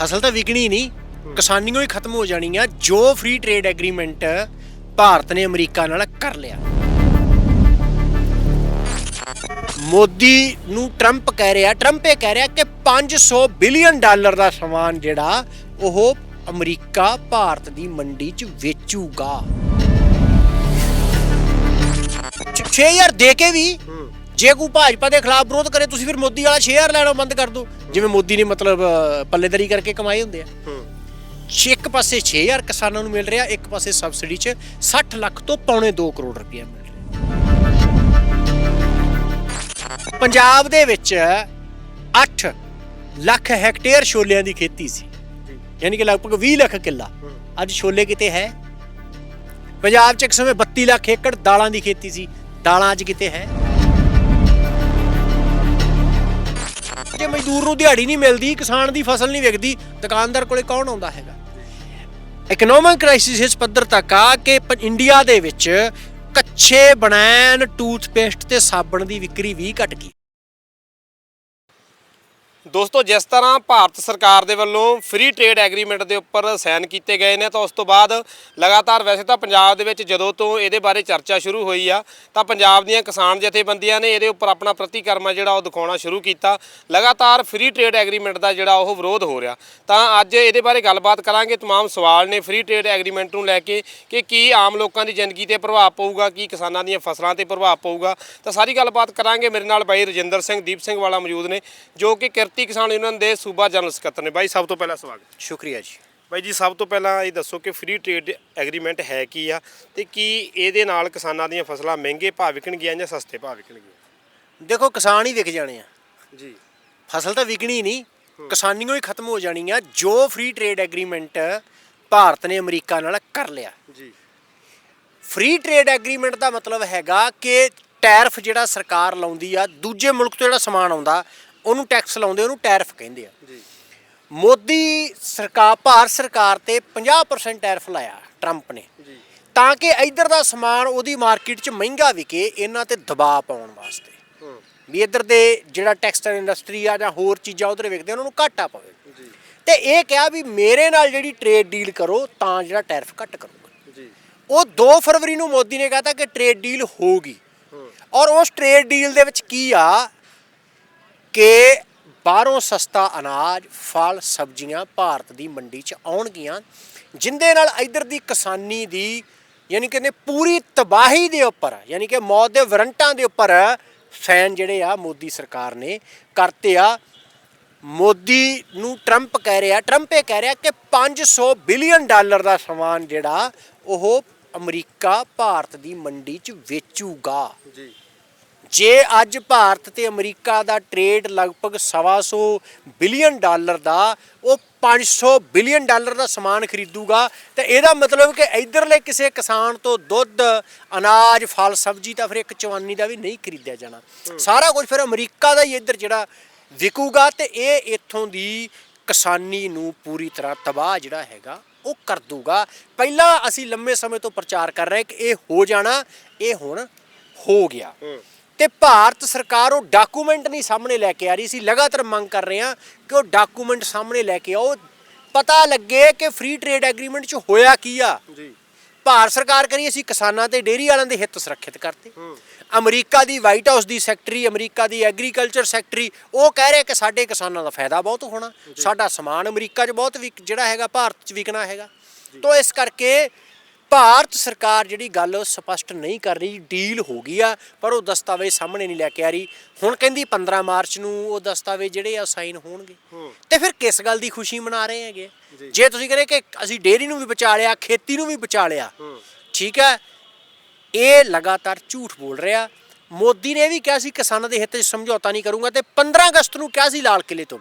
ਫਸਲ ਤਾਂ ਵਿਕਣੀ ਨਹੀਂ, ਕਿਸਾਨੀਆਂ ਹੀ ਖਤਮ ਹੋ ਜਾਣੀ ਆ ਜੋ ਫ੍ਰੀ ਟ੍ਰੇਡ ਐਗਰੀਮੈਂਟ ਭਾਰਤ ਨੇ ਅਮਰੀਕਾ ਨਾਲ ਕਰ ਲਿਆ। ਮੋਦੀ ਨੂੰ ਟਰੰਪ ਕਹਿ ਰਿਹਾ ਟਰੰਪ ਇਹ ਕਹਿ ਰਿਹਾ ਕਿ 500 ਬਿਲੀਅਨ ਡਾਲਰ ਦਾ ਸਮਾਨ ਜਿਹੜਾ ਉਹ ਅਮਰੀਕਾ ਭਾਰਤ ਦੀ ਮੰਡੀ 'ਚ ਵੇਚੂਗਾ। 6000 ਦੇ ਕੇ ਵੀ ਜੇ ਕੋਈ ਭਾਜਪਾ ਦੇ ਖਿਲਾਫ ਵਿਰੋਧ ਕਰੇ ਤੁਸੀਂ ਫਿਰ ਮੋਦੀ ਵਾਲਾ 6000 ਲੈਣਾ ਬੰਦ ਕਰ ਦਿਓ ਜਿਵੇਂ ਮੋਦੀ ਨੇ ਮਤਲਬ ਪੱਲੇਦਾਰੀ ਕਰਕੇ ਕਮਾਏ ਹੁੰਦੇ ਆ। ਇੱਕ ਪਾਸੇ 6000 ਕਿਸਾਨਾਂ ਨੂੰ ਮਿਲ ਰਿਹਾ ਇੱਕ ਪਾਸੇ ਸਬਸਿਡੀ 'ਚ 60 ਲੱਖ ਤੋਂ ਪੌਣੇ 2 ਕਰੋੜ ਰੁਪਏ ਮਿਲ ਰਿਹਾ। ਪੰਜਾਬ ਦੇ ਵਿੱਚ 8 ਲੱਖ ਹੈਕਟੇਅਰ ਛੋਲਿਆਂ ਦੀ ਖੇਤੀ ਸੀ। ਯਾਨੀ ਕਿ ਲਗਭਗ 20 ਲੱਖ ਕਿੱਲਾ। ਅੱਜ ਛੋਲੇ ਕਿਤੇ ਹੈ? ਪੰਜਾਬ 'ਚ ਇੱਕ ਸਮੇਂ 32 ਲੱਖ ਏਕੜ ਦਾਲਾਂ ਦੀ ਖੇਤੀ ਸੀ। ਦਾਲਾਂ ਅੱਜ ਕਿਤੇ ਹੈ? ਜੇ ਮਜ਼ਦੂਰ ਨੂੰ ਦਿਹਾੜੀ ਨਹੀਂ ਮਿਲਦੀ, ਕਿਸਾਨ ਦੀ ਫਸਲ ਨਹੀਂ ਵਿਕਦੀ, ਦੁਕਾਨਦਾਰ ਕੋਲੇ ਕੌਣ ਆਉਂਦਾ ਹੈਗਾ? ਇਕਨੋਮਿਕ ਕ੍ਰਾਈਸਿਸ ਇਸ ਪੱਧਰ ਤੱਕ ਆ ਕਿ ਇੰਡੀਆ ਦੇ ਵਿੱਚ ਕੱਚੇ ਬਨੈਨ ਟੂਥਪੇਸਟ ਤੇ ਸਾਬਣ ਦੀ ਵਿਕਰੀ ਵੀ ਘਟ ਗਈ। ਦੋਸਤੋ ਜਿਸ ਤਰ੍ਹਾਂ ਭਾਰਤ ਸਰਕਾਰ ਦੇ ਵੱਲੋਂ ਫ੍ਰੀ ਟ੍ਰੇਡ ਐਗਰੀਮੈਂਟ ਦੇ ਉੱਪਰ ਸਾਈਨ ਕੀਤੇ ਗਏ ਨੇ ਤਾਂ ਉਸ ਤੋਂ ਬਾਅਦ ਲਗਾਤਾਰ ਵੈਸੇ ਤਾਂ ਪੰਜਾਬ ਦੇ ਵਿੱਚ ਜਦੋਂ ਤੋਂ ਇਹਦੇ ਬਾਰੇ ਚਰਚਾ ਸ਼ੁਰੂ ਹੋਈ ਆ ਤਾਂ ਪੰਜਾਬ ਦੀਆਂ ਕਿਸਾਨ ਜਥੇਬੰਦੀਆਂ ਨੇ ਇਹਦੇ ਉੱਪਰ ਆਪਣਾ ਪ੍ਰਤੀਕਰਮ ਜਿਹੜਾ ਉਹ ਦਿਖਾਉਣਾ ਸ਼ੁਰੂ ਕੀਤਾ ਲਗਾਤਾਰ ਫ੍ਰੀ ਟ੍ਰੇਡ ਐਗਰੀਮੈਂਟ ਦਾ ਜਿਹੜਾ ਉਹ ਵਿਰੋਧ ਹੋ ਰਿਹਾ ਤਾਂ ਅੱਜ ਇਹਦੇ ਬਾਰੇ ਗੱਲਬਾਤ ਕਰਾਂਗੇ तमाम ਸਵਾਲ ਨੇ ਫ੍ਰੀ ਟ੍ਰੇਡ ਐਗਰੀਮੈਂਟ ਨੂੰ ਲੈ ਕੇ ਕਿ ਕੀ ਆਮ ਲੋਕਾਂ ਦੀ ਜ਼ਿੰਦਗੀ ਤੇ ਪ੍ਰਭਾਵ ਪਊਗਾ ਕੀ ਕਿਸਾਨਾਂ ਦੀਆਂ ਫਸਲਾਂ ਤੇ ਪ੍ਰਭਾਵ ਪਊਗਾ ਤਾਂ ਸਾਰੀ ਗੱਲਬਾਤ ਕਰਾਂਗੇ ਮੇਰੇ ਨਾਲ ਬਾਈ ਰਜਿੰਦਰ ਸਿੰਘ ਦੀਪ ਸਿੰਘ ਵਾਲਾ ਮੌਜੂਦ ਨੇ ਜੋ ਕਿ ਕਿਰਤੀ ਕਿਸਾਨ ਯੂਨੀਅਨ ਦੇ ਸੂਬਾ ਜਨਰਲ ਸਕੱਤਰ ਨੇ। ਬਾਈ ਸਭ ਤੋਂ ਪਹਿਲਾਂ ਸਵਾਗਤ ਸ਼ੁਕਰੀਆ ਜੀ। ਬਾਈ ਜੀ ਸਭ ਤੋਂ ਪਹਿਲਾਂ ਇਹ ਦੱਸੋ ਕਿ ਫ੍ਰੀ ਟ੍ਰੇਡ ਐਗਰੀਮੈਂਟ ਹੈ ਕੀ ਆ ਤੇ ਕੀ ਇਹਦੇ ਨਾਲ ਕਿਸਾਨਾਂ ਦੀਆਂ ਫਸਲਾਂ ਮਹਿੰਗੇ ਭਾਅ ਵਿਕਣਗੀਆਂ ਜਾਂ ਸਸਤੇ ਭਾਅ ਵਿਕਣਗੀਆਂ? ਦੇਖੋ ਕਿਸਾਨ ਹੀ ਵਿਕ ਜਾਣੇ ਆ। ਜੀ। ਫਸਲ ਤਾਂ ਵਿਕਣੀ ਨਹੀਂ ਕਿਸਾਨੀਆਂ ਹੀ ਖਤਮ ਹੋ ਜਾਣੀਆਂ। ਜੋ ਫ੍ਰੀ ਟ੍ਰੇਡ ਐਗਰੀਮੈਂਟ ਭਾਰਤ ਨੇ ਅਮਰੀਕਾ ਨਾਲ ਕਰ ਲਿਆ। ਜੀ। ਫ੍ਰੀ ਟ੍ਰੇਡ ਐਗਰੀਮੈਂਟ ਦਾ ਮਤਲਬ ਹੈਗਾ ਕਿ ਟੈਰਿਫ ਜਿਹੜਾ ਸਰਕਾਰ ਲਾਉਂਦੀ ਆ ਦੂਜੇ ਮੁਲਕ ਤੋਂ ਜਿਹੜਾ ਸਮਾਨ ਆਉਂਦਾ ਉਹਨੂੰ ਟੈਕਸ ਲਾਉਂਦੇ ਉਹਨੂੰ ਟੈਰਿਫ ਕਹਿੰਦੇ ਆ। ਜੀ। ਮੋਦੀ ਸਰਕਾਰ ਭਾਰਤ ਸਰਕਾਰ ਤੇ 50% ਟੈਰਿਫ ਲਾਇਆ ਟਰੰਪ ਨੇ। ਜੀ। ਤਾਂ ਕਿ ਇੱਧਰ ਦਾ ਸਮਾਨ ਉਹਦੀ ਮਾਰਕੀਟ 'ਚ ਮਹਿੰਗਾ ਵਿਕੇ ਇਹਨਾਂ ਤੇ ਦਬਾਅ ਪਾਉਣ ਵਾਸਤੇ। ਹੂੰ। ਵੀ ਇੱਧਰ ਦੇ ਜਿਹੜਾ ਟੈਕਸਟਾਈਲ ਇੰਡਸਟਰੀ ਆ ਜਾਂ ਹੋਰ ਚੀਜ਼ਾਂ ਉਧਰ ਵਿਕਦੇ ਉਹਨਾਂ ਨੂੰ ਘਾਟਾ ਪਵੇ ਜੀ। ਤੇ ਇਹ ਕਿਹਾ ਵੀ ਮੇਰੇ ਨਾਲ ਜਿਹੜੀ ਟ੍ਰੇਡ ਡੀਲ ਕਰੋ ਤਾਂ ਜਿਹੜਾ ਟੈਰਿਫ ਘੱਟ ਕਰੂਗਾ। ਜੀ। ਉਹ 2 ਫਰਵਰੀ ਨੂੰ ਮੋਦੀ ਨੇ ਕਹਤਾ ਕਿ ਟ੍ਰੇਡ ਡੀਲ ਹੋਊਗੀ। ਔਰ ਉਸ ਟ੍ਰੇਡ ਡੀਲ ਦੇ ਵਿੱਚ ਕੀ ਆ? ਕਿ ਬਾਹਰੋਂ ਸਸਤਾ ਅਨਾਜ, ਫਲ, ਸਬਜ਼ੀਆਂ ਭਾਰਤ ਦੀ ਮੰਡੀ 'ਚ ਆਉਣਗੀਆਂ, ਜਿੰਦੇ ਨਾਲ ਇਧਰ ਦੀ ਕਿਸਾਨੀ ਦੀ ਯਾਨੀ ਕਿ ਪੂਰੀ ਤਬਾਹੀ ਦੇ ਉੱਪਰ, ਯਾਨੀ ਕਿ ਮੌਤ ਦੇ ਵਰੰਟਾਂ ਦੇ ਉੱਪਰ ਫੈਨ ਜਿਹੜੇ ਆ ਮੋਦੀ ਸਰਕਾਰ ਨੇ ਕਰਤੇ ਆ। ਮੋਦੀ ਨੂੰ ਟਰੰਪ ਕਹਿ ਰਿਹਾ, ਟਰੰਪ ਇਹ ਕਹਿ ਰਿਹਾ ਕਿ 500 ਬਿਲੀਅਨ ਡਾਲਰ ਦਾ ਸਮਾਨ ਜਿਹੜਾ ਉਹ ਅਮਰੀਕਾ, ਭਾਰਤ ਦੀ ਮੰਡੀ 'ਚ ਵੇਚੂਗਾ। ਜੀ। ਜੇ ਅੱਜ ਭਾਰਤ ਤੇ ਅਮਰੀਕਾ ਦਾ ਟ੍ਰੇਡ ਲਗਭਗ 125 ਬਿਲੀਅਨ ਡਾਲਰ ਦਾ ਉਹ 500 ਬਿਲੀਅਨ ਡਾਲਰ ਦਾ ਸਮਾਨ ਖਰੀਦੂਗਾ ਤੇ ਇਹਦਾ ਮਤਲਬ ਕਿ ਇਧਰਲੇ ਕਿਸੇ ਕਿਸਾਨ ਤੋਂ ਦੁੱਧ ਅਨਾਜ ਫਲ ਸਬਜ਼ੀ ਤਾਂ ਫਿਰ ਇੱਕ ਚਵਾਨੀ ਦਾ ਵੀ ਨਹੀਂ ਖਰੀਦਿਆ ਜਾਣਾ। ਸਾਰਾ ਕੁਝ ਫਿਰ ਅਮਰੀਕਾ ਦਾ ਹੀ ਇੱਧਰ ਜਿਹੜਾ ਵਿਕੂਗਾ ਤੇ ਇਹ ਇੱਥੋਂ ਦੀ ਕਿਸਾਨੀ ਨੂੰ ਪੂਰੀ ਤਰ੍ਹਾਂ ਤਬਾਹ ਜਿਹੜਾ ਹੈਗਾ ਉਹ ਕਰ ਦੂਗਾ। ਪਹਿਲਾਂ ਅਸੀਂ ਲੰਮੇ ਸਮੇਂ ਤੋਂ ਪ੍ਰਚਾਰ ਕਰ ਰਹੇ ਕਿ ਇਹ ਹੋ ਜਾਣਾ ਇਹ ਹੁਣ ਹੋ ਗਿਆ। ਤੇ ਭਾਰਤ ਸਰਕਾਰ ਉਹ ਡਾਕੂਮੈਂਟ ਨਹੀਂ ਸਾਹਮਣੇ ਲੈ ਕੇ ਆ ਰਹੀ ਸੀ ਲਗਾਤਾਰ ਮੰਗ ਕਰ ਰਹੇ ਹਾਂ ਕਿ ਉਹ ਡਾਕੂਮੈਂਟ ਸਾਹਮਣੇ ਲੈ ਕੇ ਆਓ। ਪਤਾ ਲੱਗੇ ਕਿ ਫ੍ਰੀ ਟ੍ਰੇਡ ਐਗਰੀਮੈਂਟ 'ਚ ਹੋਇਆ ਕੀ ਆ? ਜੀ। ਭਾਰਤ ਸਰਕਾਰ ਕਰੀ ਅਸੀਂ ਕਿਸਾਨਾਂ ਤੇ ਡੇਅਰੀ ਵਾਲਿਆਂ ਦੇ ਹਿੱਤ ਸੁਰੱਖਿਅਤ ਕਰਤੇ। ਅਮਰੀਕਾ ਦੀ ਵਾਈਟ ਹਾਊਸ ਦੀ ਸੈਕਟਰੀ ਅਮਰੀਕਾ ਦੀ ਐਗਰੀਕਲਚਰ ਸੈਕਟਰੀ ਉਹ ਕਹਿ ਰਹੇ ਕਿ ਸਾਡੇ ਕਿਸਾਨਾਂ ਦਾ ਫਾਇਦਾ ਬਹੁਤ ਹੋਣਾ। ਸਾਡਾ ਸਮਾਨ ਅਮਰੀਕਾ 'ਚ ਬਹੁਤ ਵਿਕ ਜਿਹੜਾ ਹੈਗਾ ਭਾਰਤ 'ਚ ਵਿਕਣਾ ਹੈਗਾ। ਤੋਂ ਇਸ ਕਰਕੇ ਭਾਰਤ ਸਰਕਾਰ ਜਿਹੜੀ ਗੱਲ ਉਹ ਸਪਸ਼ਟ ਨਹੀਂ ਕਰ ਰਹੀ ਡੀਲ ਹੋ ਗਈ ਆ ਪਰ ਉਹ ਦਸਤਾਵੇਜ਼ ਸਾਹਮਣੇ ਨਹੀਂ ਲੈ ਕੇ ਆ ਰਹੀ। ਹੁਣ ਕਹਿੰਦੀ 15 ਮਾਰਚ ਨੂੰ ਉਹ ਦਸਤਾਵੇਜ਼ ਜਿਹੜੇ ਆ ਸਾਈਨ ਹੋਣਗੇ। ਤੇ ਫਿਰ ਕਿਸ ਗੱਲ ਦੀ ਖੁਸ਼ੀ ਮਨਾ ਰਹੇ ਹੈਗੇ ਜੀ। ਤੁਸੀਂ ਕਹਿੰਦੇ ਕਿ ਅਸੀਂ ਡੇਅਰੀ ਨੂੰ ਵੀ ਬਚਾ ਲਿਆ ਖੇਤੀ ਨੂੰ ਵੀ ਬਚਾ ਲਿਆ ਠੀਕ ਹੈ ਇਹ ਲਗਾਤਾਰ ਝੂਠ ਬੋਲ ਰਿਹਾ। ਮੋਦੀ ਨੇ ਇਹ ਵੀ ਕਿਹਾ ਸੀ ਕਿਸਾਨਾਂ ਦੇ ਹਿੱਤ 'ਚ ਸਮਝੌਤਾ ਨਹੀਂ ਕਰੂੰਗਾ ਤੇ 15 ਅਗਸਤ ਨੂੰ ਕਿਹਾ ਸੀ ਲਾਲ ਕਿਲੇ ਤੋਂ।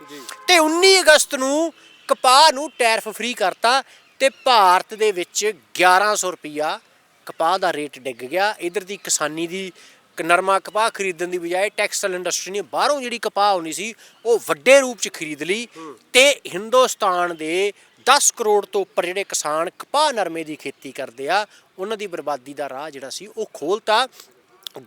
ਤੇ 19 ਅਗਸਤ ਨੂੰ ਕਪਾਹ ਨੂੰ ਟੈਰਿਫ ਫ੍ਰੀ ਕਰਤਾ। ਤੇ ਭਾਰਤ ਦੇ ਵਿੱਚ 1100 ਰੁਪਿਆ ਕਪਾਹ ਦਾ ਰੇਟ ਡਿੱਗ ਗਿਆ। ਇਧਰ ਦੀ ਕਿਸਾਨੀ ਦੀ ਨਰਮਾ ਕਪਾਹ ਖਰੀਦਣ ਦੀ ਬਜਾਏ ਟੈਕਸਟਾਈਲ ਇੰਡਸਟਰੀ ਨੇ ਬਾਹਰੋਂ ਜਿਹੜੀ ਕਪਾਹ ਆਉਣੀ ਸੀ ਉਹ ਵੱਡੇ ਰੂਪ 'ਚ ਖਰੀਦ ਲਈ ਤੇ ਹਿੰਦੁਸਤਾਨ ਦੇ 10 ਕਰੋੜ ਤੋਂ ਉੱਪਰ ਜਿਹੜੇ ਕਿਸਾਨ ਕਪਾਹ ਨਰਮੇ ਦੀ ਖੇਤੀ ਕਰਦੇ ਆ ਉਹਨਾਂ ਦੀ ਬਰਬਾਦੀ ਦਾ ਰਾਹ ਜਿਹੜਾ ਸੀ ਉਹ ਖੋਲਤਾ।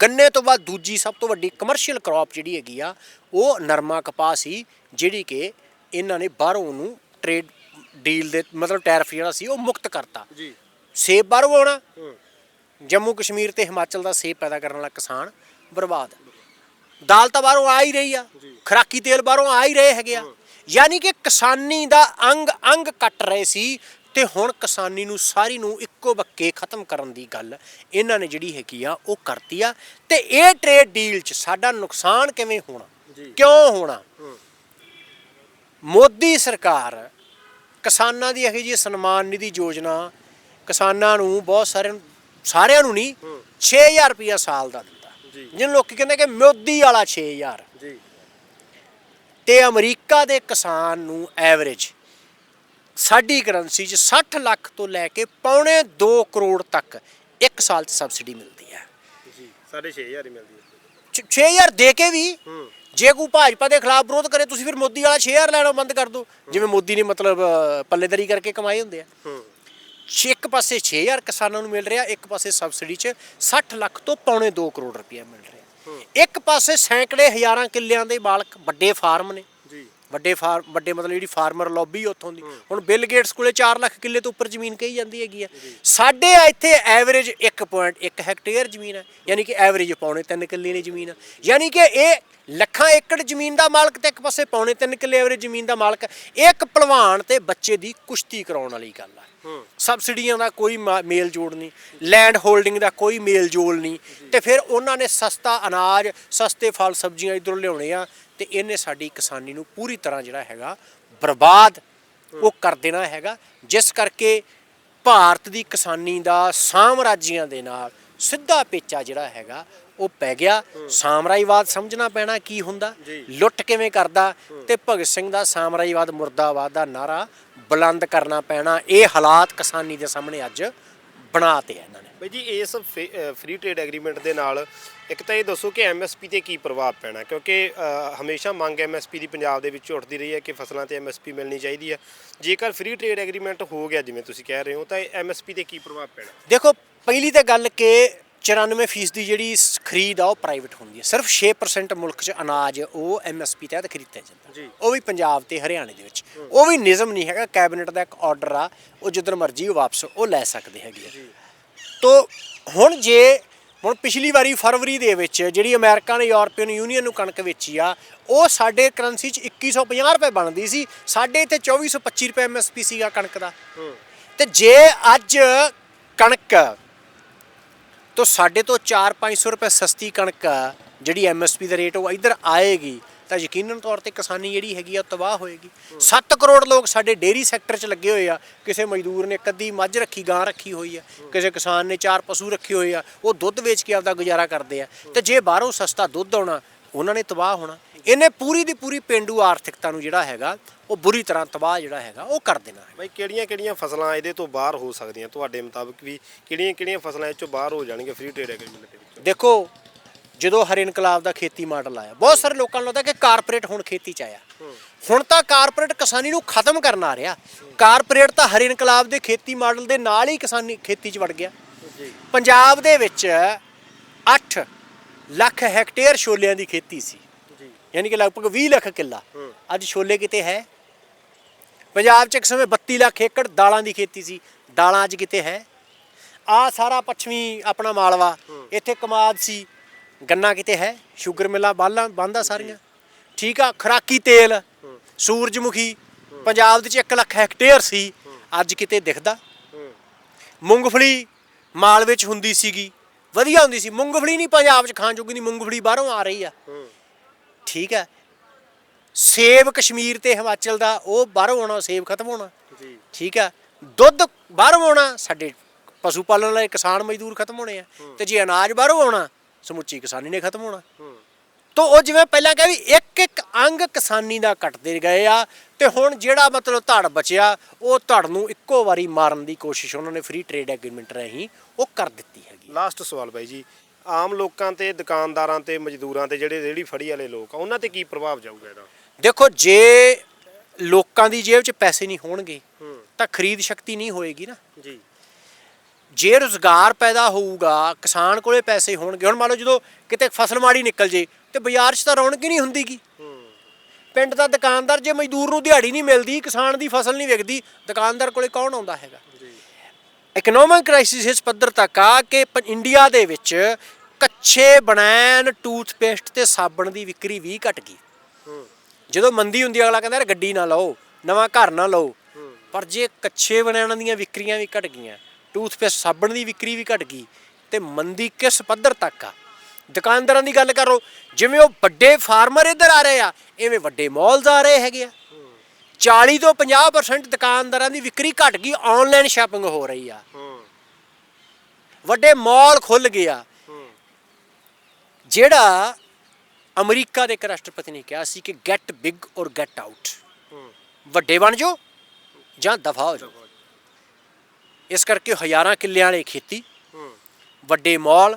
ਗੰਨੇ ਤੋਂ ਬਾਅਦ ਦੂਜੀ ਸਭ ਤੋਂ ਵੱਡੀ ਕਮਰਸ਼ੀਅਲ ਕ੍ਰੌਪ ਜਿਹੜੀ ਹੈਗੀ ਆ ਉਹ ਨਰਮਾ ਕਪਾਹ ਸੀ ਜਿਹੜੀ ਕਿ ਇਹਨਾਂ ਨੇ ਬਾਹਰੋਂ ਉਹਨੂੰ ਟ੍ਰੇਡ ਡੀਲ ਦੇ ਮਤਲਬ ਟੈਰਿਫ ਜਿਹੜਾ ਸੀ ਉਹ ਮੁਕਤ ਕਰਤਾ। ਜੀ। ਸੇਬ ਬਾਹਰੋਂ ਆਉਣਾ ਜੰਮੂ ਕਸ਼ਮੀਰ ਤੇ ਹਿਮਾਚਲ ਦਾ ਸੇਬ ਪੈਦਾ ਕਰਨ ਵਾਲਾ ਕਿਸਾਨ ਬਰਬਾਦ। ਦਾਲ ਤਾਂ ਬਾਹਰੋਂ ਆ ਹੀ ਰਹੀ ਆ। ਖਰਾਕੀ ਤੇਲ ਬਾਹਰੋਂ ਆ ਹੀ ਰਹੇ ਹੈਗੇ ਆ। ਯਾਨੀ ਕਿ ਕਿਸਾਨੀ ਦਾ ਅੰਗ ਅੰਗ ਕੱਟ ਰਹੇ ਸੀ ਤੇ ਹੁਣ ਕਿਸਾਨੀ ਨੂੰ ਸਾਰੀ ਨੂੰ ਇੱਕੋ ਬੱਕੇ ਖਤਮ ਕਰਨ ਦੀ ਗੱਲ ਇਹਨਾਂ ਨੇ ਜਿਹੜੀ ਹੈਗੀ ਆ ਉਹ ਕਰਤੀ ਆ। ਤੇ ਇਹ ਟ੍ਰੇਡ ਡੀਲ 'ਚ ਸਾਡਾ ਨੁਕਸਾਨ ਕਿਵੇਂ ਹੋਣਾ। ਕਿਉਂ ਹੋਣਾ। ਮੋਦੀ ਸਰਕਾਰ ਕਿਸਾਨਾਂ ਦੀ ਇਹੋ ਜਿਹੀ ਸਨਮਾਨ ਨਿਧੀ ਯੋਜਨਾ ਕਿਸਾਨਾਂ ਨੂੰ ਬਹੁਤ ਸਾਰਿਆਂ ਨੂੰ ਸਾਰਿਆਂ ਨੂੰ ਨਹੀਂ 6000 ਰੁਪਇਆ ਸਾਲ ਦਾ ਦਿੰਦਾ ਜੀ। ਜਿਹਨੂੰ ਲੋਕੀ ਕਹਿੰਦੇ ਕਿ ਮੋਦੀ ਵਾਲਾ 6000 ਜੀ। ਤੇ ਅਮਰੀਕਾ ਦੇ ਕਿਸਾਨ ਨੂੰ ਐਵਰੇਜ ਸਾਡੀ ਕਰੰਸੀ 'ਚ 60 ਲੱਖ ਤੋਂ ਲੈ ਕੇ ਪੌਣੇ 2 ਕਰੋੜ ਤੱਕ ਇੱਕ ਸਾਲ 'ਚ ਸਬਸਿਡੀ ਮਿਲਦੀ ਹੈ। ਜੀ 6500 ਹੀ ਮਿਲਦੀ ਹੈ। 6000 ਦੇ ਕੇ ਵੀ ਹੂੰ। ਜੇ ਕੋਈ ਭਾਜਪਾ ਦੇ ਖਿਲਾਫ ਵਿਰੋਧ ਕਰੇ ਤੁਸੀਂ ਫਿਰ ਮੋਦੀ ਵਾਲਾ 6000 ਲੈਣਾ ਬੰਦ ਕਰ ਦਿਓ। ਜਿਵੇਂ ਮੋਦੀ ਨੇ ਮਤਲਬ ਪੱਲੇਦਾਰੀ ਕਰਕੇ ਕਮਾਏ ਹੁੰਦੇ ਆ। ਇੱਕ ਪਾਸੇ 6000 ਕਿਸਾਨਾਂ ਨੂੰ ਮਿਲ ਰਿਹਾ ਇੱਕ ਪਾਸੇ ਸਬਸਿਡੀ 'ਚ 60 ਲੱਖ ਤੋਂ ਪੌਣੇ 2 ਕਰੋੜ ਰੁਪਇਆ ਮਿਲ ਰਿਹਾ। ਇੱਕ ਪਾਸੇ ਸੈਂਕੜੇ ਹਜ਼ਾਰਾਂ ਕਿੱਲਿਆਂ ਦੇ ਮਾਲਕ ਵੱਡੇ ਫਾਰਮ ਨੇ। ਵੱਡੇ ਫਾਰਮ ਵੱਡੇ ਮਤਲਬ ਜਿਹੜੀ ਫਾਰਮਰ ਲੌਬੀ ਉੱਥੋਂ ਦੀ। ਹੁਣ ਬਿਲ ਗੇਟਸ ਕੋਲੇ 4 ਲੱਖ ਕਿੱਲੇ ਤੋਂ ਉੱਪਰ ਜ਼ਮੀਨ ਕਹੀ ਜਾਂਦੀ ਹੈਗੀ ਆ। ਸਾਡੇ ਇੱਥੇ ਐਵਰੇਜ 1.1 ਹੈਕਟੇਅਰ ਜ਼ਮੀਨ ਹੈ ਯਾਨੀ ਕਿ ਐਵਰੇਜ ਪੌਣੇ 3 ਕਿੱਲੇ ਦੀ ਜ਼ਮੀਨ ਯਾਨੀ ਕਿ ਇਹ ਲੱਖਾਂ ਏਕੜ ਜ਼ਮੀਨ ਦਾ ਮਾਲਕ ਤੇ ਇੱਕ ਪਾਸੇ ਪੌਣੇ 3 ਕਿੱਲੇ ਐਵਰੇਜ ਜ਼ਮੀਨ ਦਾ ਮਾਲਕ ਇੱਕ ਭਲਵਾਨ ਤੇ ਬੱਚੇ ਦੀ ਕੁਸ਼ਤੀ ਕਰਾਉਣ ਵਾਲੀ ਗੱਲ ਹੂੰ। ਸਬਸਿਡੀਆਂ ਦਾ ਕੋਈ ਮੇਲ ਜੋੜ ਨਹੀਂ ਲੈਂਡ ਹੋਲਡਿੰਗ ਦਾ ਕੋਈ ਮੇਲ ਜੋਲ ਨਹੀਂ ਤੇ ਫਿਰ ਉਹਨਾਂ ਨੇ ਸਸਤਾ ਅਨਾਜ ਸਸਤੇ ਫਲ ਸਬਜ਼ੀਆਂ ਇਧਰੋਂ ਲਿਆਉਣੇ ਆ। ਤੇ ਇਹਨੇ ਸਾਡੀ ਕਿਸਾਨੀ ਨੂੰ ਪੂਰੀ ਤਰ੍ਹਾਂ ਜਿਹੜਾ ਹੈਗਾ ਬਰਬਾਦ ਉਹ ਕਰ ਦੇਣਾ ਹੈਗਾ। ਜਿਸ ਕਰਕੇ ਭਾਰਤ ਦੀ ਕਿਸਾਨੀ ਦਾ ਸਾਮਰਾਜੀਆਂ ਦੇ ਨਾਲ ਸਿੱਧਾ ਪੇਚਾ ਜਿਹੜਾ ਹੈਗਾ ਉਹ ਪੈ ਗਿਆ। ਸਾਮਰਾਜਵਾਦ ਸਮਝਣਾ ਪੈਣਾ ਕੀ ਹੁੰਦਾ। ਲੁੱਟ ਕਿਵੇਂ ਕਰਦਾ? ਤੇ ਭਗਤ ਸਿੰਘ ਦਾ ਸਾਮਰਾਜਵਾਦ ਮੁਰਦਾਬਾਦ ਦਾ ਨਾਰਾ ਬੁਲੰਦ ਕਰਨਾ ਪੈਣਾ। ਇਹ ਹਾਲਾਤ ਕਿਸਾਨੀ ਦੇ ਸਾਹਮਣੇ ਅੱਜ ਬਣਾਤੇ ਇਹਨਾਂ ਨੇ। ਬਈ ਜੀ ਇਸ ਫ੍ਰੀ ਟ੍ਰੇਡ ਐਗਰੀਮੈਂਟ ਦੇ ਨਾਲ ਇੱਕ ਤਾਂ ਇਹ ਦੱਸੋ ਕਿ ਐਮਐਸਪੀ ਤੇ ਕੀ ਪ੍ਰਭਾਵ ਪੈਣਾ ਕਿਉਂਕਿ ਹਮੇਸ਼ਾ ਮੰਗ ਐਮਐਸਪੀ ਦੀ ਪੰਜਾਬ ਦੇ ਵਿੱਚ ਉੱਠਦੀ ਰਹੀ ਹੈ ਕਿ ਫਸਲਾਂ ਤੇ ਐਮਐਸਪੀ ਮਿਲਣੀ ਚਾਹੀਦੀ ਹੈ। ਜੇਕਰ ਫ੍ਰੀ ਟ੍ਰੇਡ ਐਗਰੀਮੈਂਟ ਹੋ ਗਿਆ ਜਿਵੇਂ ਤੁਸੀਂ ਕਹਿ ਰਹੇ ਹੋ ਤਾਂ ਐਮਐਸਪੀ ਤੇ ਕੀ ਪ੍ਰਭਾਵ ਪੈਣਾ ਦੇਖੋ ਪਹਿਲੀ ਤਾਂ ਗੱਲ ਕਿ 94% ਦੀ ਜਿਹੜੀ ਖਰੀਦ ਆ ਉਹ ਪ੍ਰਾਈਵੇਟ ਹੁੰਦੀ ਹੈ। ਸਿਰਫ 6% ਮੁਲਕ 'ਚ ਅਨਾਜ ਉਹ ਐਮਐਸਪੀ ਤਹਿਤ ਖਰੀਦਿਆ ਜਾਂਦਾ ਜੀ। ਉਹ ਵੀ ਪੰਜਾਬ ਤੇ ਹਰਿਆਣੇ ਦੇ ਵਿੱਚ। ਉਹ ਵੀ ਨਿਯਮ ਨਹੀਂ ਹੈਗਾ ਕੈਬਨਿਟ ਦਾ ਇੱਕ ਆਰਡਰ ਆ ਉਹ ਜਿੱਦਣ ਮਰਜ਼ੀ ਵਾਪਸ ਉਹ ਲੈ ਸਕਦੇ ਹੈਗੇ ਤੋ ਹੁਣ ਜੇ ਹੁਣ ਪਿਛਲੀ ਵਾਰੀ ਫਰਵਰੀ ਦੇ ਵਿੱਚ ਜਿਹੜੀ ਅਮਰੀਕਾ ਨੇ ਯੂਰਪੀਅਨ ਯੂਨੀਅਨ ਨੂੰ ਕਣਕ ਵੇਚੀ ਆ ਉਹ ਸਾਡੇ ਕਰੰਸੀ 'ਚ 2150 ਰੁਪਏ ਬਣਦੀ ਸੀ। ਸਾਡੇ ਇੱਥੇ 2425 ਰੁਪਏ ਐਮਐਸਪੀ ਸੀਗਾ ਕਣਕ ਦਾ। ਤੇ ਜੇ ਅੱਜ ਕਣਕ ਤੋਂ ਸਾਡੇ ਤੋਂ 4-500 ਰੁਪਏ ਸਸਤੀ ਕਣਕ ਜਿਹੜੀ ਐਮਐਸਪੀ ਦਾ ਰੇਟ ਉਹ ਇੱਧਰ ਆਏਗੀ ਤਾਂ ਯਕੀਨਨ ਤੌਰ ਤੇ ਕਿਸਾਨੀ ਜਿਹੜੀ ਹੈਗੀ ਆ ਤਬਾਹ ਹੋਏਗੀ। 7 ਕਰੋੜ ਲੋਕ ਸਾਡੇ ਡੇਰੀ ਸੈਕਟਰ 'ਚ ਲੱਗੇ ਹੋਏ ਆ। ਕਿਸੇ ਮਜ਼ਦੂਰ ਨੇ ਅੱਧੀ ਮੱਝ ਰੱਖੀ ਗਾਂ ਰੱਖੀ ਹੋਈ ਆ। ਕਿਸੇ ਕਿਸਾਨ ਨੇ ਚਾਰ ਪਸ਼ੂ ਰੱਖੇ ਹੋਏ ਆ। ਉਹ ਦੁੱਧ ਵੇਚ ਕੇ ਆਪਦਾ ਗੁਜ਼ਾਰਾ ਕਰਦੇ ਆ। ਤੇ ਜੇ ਬਾਹਰੋਂ ਸਸਤਾ ਦੁੱਧ ਆਉਣਾ ਉਹਨਾਂ ਨੇ ਤਬਾਹ ਹੋਣਾ। ਇਹਨੇ ਪੂਰੀ ਦੀ ਪੂਰੀ ਪਿੰਡੂ ਆਰਥਿਕਤਾ ਨੂੰ ਜਿਹੜਾ ਹੈਗਾ ਉਹ ਬੁਰੀ ਤਰ੍ਹਾਂ ਤਬਾਹ ਜਿਹੜਾ ਹੈਗਾ ਉਹ ਕਰ ਦੇਣਾ ਹੈ। ਬਈ ਕਿਹੜੀਆਂ ਕਿਹੜੀਆਂ ਫਸਲਾਂ ਇਹਦੇ ਤੋਂ ਬਾਹਰ ਹੋ ਸਕਦੀਆਂ? ਤੁਹਾਡੇ ਮੁਤਾਬਕ ਵੀ ਕਿਹੜੀਆਂ ਕਿਹੜੀਆਂ ਫਸਲਾਂ ਇਹ ਚੋਂ ਬਾਹਰ ਹੋ ਜਾਣਗੀਆਂ ਫ੍ਰੀ ਟ੍ਰੇਡ ਐਗਰੀਮੈਂਟ ਦੇ ਵਿੱਚ? ਦੇਖੋ ਜਦੋਂ ਹਰ ਇਨਕਲਾਬ ਦਾ ਖੇਤੀ ਮਾਡਲ ਆਇਆ ਬਹੁਤ ਸਾਰੇ ਲੋਕਾਂ ਨੂੰ ਲੱਗਦਾ ਕਿ ਕਾਰਪੋਰੇਟ ਹੁਣ ਖੇਤੀ ਚ ਆਇਆ। ਹੁਣ ਤਾਂ ਕਾਰਪੋਰੇਟ ਕਿਸਾਨੀ ਨੂੰ ਖਤਮ ਕਰਨ ਆ ਰਿਹਾ। ਕਾਰਪੋਰੇਟ ਤਾਂ ਹਰ ਇਨਕਲਾਬ ਦੇ ਖੇਤੀ ਮਾਡਲ ਦੇ ਨਾਲ ਹੀ ਕਿਸਾਨੀ ਖੇਤੀ ਚ ਵੜ ਗਿਆ। ਪੰਜਾਬ ਦੇ ਵਿੱਚ 8 ਲੱਖ ਹੈਕਟੇਅਰ ਛੋਲਿਆਂ ਦੀ ਖੇਤੀ ਸੀ। ਯਾਨੀ ਕਿ ਲਗਭਗ 20 ਲੱਖ ਕਿੱਲਾ। ਅੱਜ ਛੋਲੇ ਕਿਤੇ ਹੈ? ਪੰਜਾਬ 'ਚ ਇੱਕ ਸਮੇਂ 32 ਲੱਖ ਏਕੜ ਦਾਲਾਂ ਦੀ ਖੇਤੀ ਸੀ। ਦਾਲਾਂ ਅੱਜ ਕਿਤੇ ਹੈ? ਆ ਸਾਰਾ ਪੱਛਮੀ ਆਪਣਾ ਮਾਲਵਾ ਇੱਥੇ ਕਮਾਦ ਸੀ। ਗੰਨਾ ਕਿਤੇ ਹੈ? ਸ਼ੂਗਰ ਮਿਲਾਂ ਬਾਲਾਂ ਬੰਦਾ ਸਾਰੀਆਂ। ਠੀਕ ਆ ਖਰਾਕੀ ਤੇਲ ਸੂਰਜਮੁਖੀ ਪੰਜਾਬ ਦੇ ਚ 1 ਲੱਖ ਹੈਕਟੇਅਰ ਸੀ ਅੱਜ ਕਿਤੇ ਦਿਖਦਾ। ਮੂੰਗਫਲੀ ਮਾਲਵੇ ਚ ਹੁੰਦੀ ਸੀਗੀ ਵਧੀਆ ਹੁੰਦੀ ਸੀ। ਮੂੰਗਫਲੀ ਨਹੀਂ ਪੰਜਾਬ ਚ ਖਾਣ ਜੋਗੀ ਨਹੀਂ ਮੂੰਗਫਲੀ ਬਾਹਰੋਂ ਆ ਰਹੀ ਆ। ਠੀਕ ਹੈ ਸੇਬ ਕਸ਼ਮੀਰ ਤੇ ਹਿਮਾਚਲ ਦਾ ਉਹ ਬਾਹਰੋਂ ਆਉਣਾ ਸੇਬ ਖਤਮ ਹੋਣਾ। ਜੀ। ਠੀਕ ਹੈ ਦੁੱਧ ਬਾਹਰੋਂ ਆਉਣਾ ਸਾਡੇ ਪਸ਼ੂ ਪਾਲਣ ਵਾਲੇ ਕਿਸਾਨ ਮਜ਼ਦੂਰ ਖਤਮ ਹੋਣੇ ਆ। ਤੇ ਜੇ ਅਨਾਜ ਬਾਹਰੋਂ ਆਉਣਾ ਸਮੁੱਚੀ ਕਿਸਾਨੀ ਨੇ ਖਤਮ ਹੋਣਾ। ਤੋ ਉਹ ਜਿਵੇਂ ਪਹਿਲਾਂ ਕਿਹਾ ਵੀ ਇੱਕ ਇੱਕ ਅੰਗ ਕਿਸਾਨੀ ਦਾ ਕੱਟਦੇ ਗਏ ਆ ਤੇ ਹੁਣ ਜਿਹੜਾ ਮਤਲਬ ਧੜ ਬਚਿਆ ਉਹ ਧੜ ਨੂੰ ਇੱਕੋ ਵਾਰੀ ਮਾਰਨ ਦੀ ਕੋਸ਼ਿਸ਼ ਉਹਨਾਂ ਨੇ ਫ੍ਰੀ ਟ੍ਰੇਡ ਐਗਰੀਮੈਂਟ ਰਾਹੀਂ ਉਹ ਕਰ ਦਿੱਤੀ ਹੈਗੀ। ਲਾਸਟ ਸਵਾਲ ਬਾਈ ਜੀ ਆਮ ਲੋਕਾਂ ਤੇ ਦੁਕਾਨਦਾਰਾਂ ਤੇ ਮਜ਼ਦੂਰਾਂ ਤੇ ਜਿਹੜੇ ਰੇਹੜੀ ਫੜੀ ਵਾਲੇ ਲੋਕ ਆ ਉਹਨਾਂ ਤੇ ਕੀ ਪ੍ਰਭਾਵ ਜਾਊਗਾ ਇਹਦਾ? ਦੇਖੋ ਜੇ ਲੋਕਾਂ ਦੀ ਜੇਬ 'ਚ ਪੈਸੇ ਨਹੀਂ ਹੋਣਗੇ ਤਾਂ ਖਰੀਦ ਸ਼ਕਤੀ ਨਹੀਂ ਹੋਏਗੀ ਨਾ। ਜੀ। ਜੇ ਰੁਜ਼ਗਾਰ ਪੈਦਾ ਹੋਊਗਾ ਕਿਸਾਨ ਕੋਲੇ ਪੈਸੇ ਹੋਣਗੇ। ਹੁਣ ਮੰਨ ਲਓ ਜਦੋਂ ਕਿਤੇ ਫਸਲ ਮਾੜੀ ਨਿਕਲ ਜੇ ਤੇ ਬਾਜ਼ਾਰ 'ਚ ਤਾਂ ਰੌਣਕ ਹੀ ਨਹੀਂ ਹੁੰਦੀਗੀ ਹੂੰ ਪਿੰਡ ਦਾ ਦੁਕਾਨਦਾਰ ਜੇ ਮਜ਼ਦੂਰ ਨੂੰ ਦਿਹਾੜੀ ਨਹੀਂ ਮਿਲਦੀ ਕਿਸਾਨ ਦੀ ਫਸਲ ਨਹੀਂ ਵਿਕਦੀ ਦੁਕਾਨਦਾਰ ਕੋਲੇ ਕੌਣ ਆਉਂਦਾ ਹੈਗਾ? ਇਕਨੋਮਿਕ ਕ੍ਰਾਈਸਿਸ ਇਸ ਪੱਧਰ ਤੱਕ ਆ ਕਿ ਇੰਡੀਆ ਦੇ ਵਿੱਚ ਕੱਚੇ ਬਨੈਨ ਟੂਥਪੇਸਟ ਤੇ ਸਾਬਣ ਦੀ ਵਿਕਰੀ ਵੀ ਘਟ ਗਈ। ਜਦੋਂ ਮੰਦੀ ਹੁੰਦੀ ਅਗਲਾ ਕਹਿੰਦਾ ਯਾਰ ਗੱਡੀ ਨਾ ਲਓ ਨਵਾਂ ਘਰ ਨਾ ਲਓ। ਪਰ ਜੇ ਕੱਚੇ ਬਨੈਣਾਂ ਦੀਆਂ ਵਿਕਰੀਆਂ ਵੀ ਘਟ ਗਈਆਂ ਟੂਥਪੇਸਟ ਸਾਬਣ ਦੀ ਵਿਕਰੀ ਵੀ ਘਟ ਗਈ ਤੇ ਮੰਦੀ ਕਿਸ ਪੱਧਰ ਤੱਕ ਆ। ਦੁਕਾਨਦਾਰਾਂ ਦੀ ਗੱਲ ਕਰੋ, ਜਿਵੇਂ ਉਹ ਵੱਡੇ ਫਾਰਮਰ ਇੱਧਰ ਆ ਰਹੇ ਆ, ਐਵੇਂ ਵੱਡੇ ਮਾਲਸ ਆ ਰਹੇ ਹੈਗੇ ਆ। 40 ਤੋਂ 50% ਦੁਕਾਨਦਾਰਾਂ ਦੀ ਵਿਕਰੀ ਘਟ ਗਈ ਆਨਲਾਈਨ ਸ਼ਾਪਿੰਗ ਹੋ ਰਹੀ ਆ। ਵੱਡੇ ਮਾਲ ਖੁੱਲ ਗਿਆ ਜਿਹੜਾ ਅਮਰੀਕਾ ਦੇ ਇੱਕ ਰਾਸ਼ਟਰਪਤੀ ਨੇ ਕਿਹਾ ਸੀ ਕਿ get big or get out ਵੱਡੇ ਬਣ ਜਾਓ ਜਾਂ ਦਫਾ ਹੋ ਜਾਓ। ਇਸ ਕਰਕੇ ਹਜ਼ਾਰਾਂ ਕਿੱਲਿਆਂ ਵਾਲੀ ਖੇਤੀ ਵੱਡੇ ਮਾਲ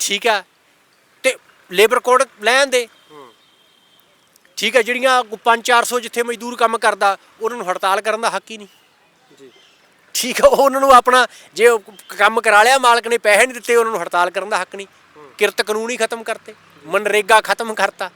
ਠੀਕ ਹੈ ਤੇ ਲੇਬਰ ਕੋਡ ਲੈਣ ਦੇ। ਠੀਕ ਹੈ ਜਿਹੜੀਆਂ 5-400 ਜਿੱਥੇ ਮਜ਼ਦੂਰ ਕੰਮ ਕਰਦਾ ਉਹਨਾਂ ਨੂੰ ਹੜਤਾਲ ਕਰਨ ਦਾ ਹੱਕ ਹੀ ਨਹੀਂ। ਠੀਕ ਹੈ ਉਹਨਾਂ ਨੂੰ ਆਪਣਾ ਜੇ ਉਹ ਕੰਮ ਕਰਾ ਲਿਆ ਮਾਲਕ ਨੇ ਪੈਸੇ ਨਹੀਂ ਦਿੱਤੇ ਉਹਨਾਂ ਨੂੰ ਹੜਤਾਲ ਕਰਨ ਦਾ ਹੱਕ ਨਹੀਂ। ਕਿਰਤ ਕਾਨੂੰਨ ਹੀ ਖਤਮ ਕਰਤੇ ਮਨਰੇਗਾ ਖਤਮ ਕਰਤਾ।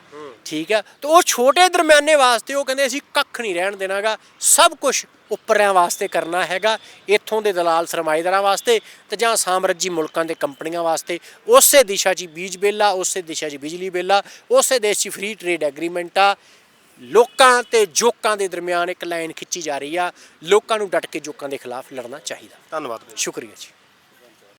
ਠੀਕ ਹੈ? ਤੇ ਉਹ ਛੋਟੇ ਦਰਮਿਆਨੇ ਵਾਸਤੇ ਉਹ ਕਹਿੰਦੇ ਅਸੀਂ ਕੱਖ ਨਹੀਂ ਰਹਿਣ ਦੇਣਾਗਾ। ਸਭ ਕੁਝ ਉੱਪਰਿਆਂ ਵਾਸਤੇ ਕਰਨਾ ਹੈਗਾ ਇੱਥੋਂ ਦੇ ਦਲਾਲ ਸਰਮਾਏਦਾਰਾਂ ਵਾਸਤੇ ਤੇ ਜਾਂ ਸਾਮਰਾਜੀ ਮੁਲਕਾਂ ਦੇ ਕੰਪਨੀਆਂ ਵਾਸਤੇ। ਉਸੇ ਦਿਸ਼ਾ 'ਚ ਬੀਜ ਬੇਲਾ ਉਸੇ ਦਿਸ਼ਾ 'ਚ ਬਿਜਲੀ ਬੇਲਾ ਉਸੇ ਦੇਸ਼ 'ਚ ਫ੍ਰੀ ਟ੍ਰੇਡ ਐਗਰੀਮੈਂਟ ਆ। ਲੋਕਾਂ ਤੇ ਜੋਕਾਂ ਦੇ ਦਰਮਿਆਨ ਇੱਕ ਲਾਈਨ ਖਿੱਚੀ ਜਾ ਰਹੀ ਆ। ਲੋਕਾਂ ਨੂੰ ਡਟ ਕੇ ਜੋਕਾਂ ਦੇ ਖਿਲਾਫ ਲੜਨਾ ਚਾਹੀਦਾ। ਧੰਨਵਾਦ। ਸ਼ੁਕਰੀਆ ਜੀ।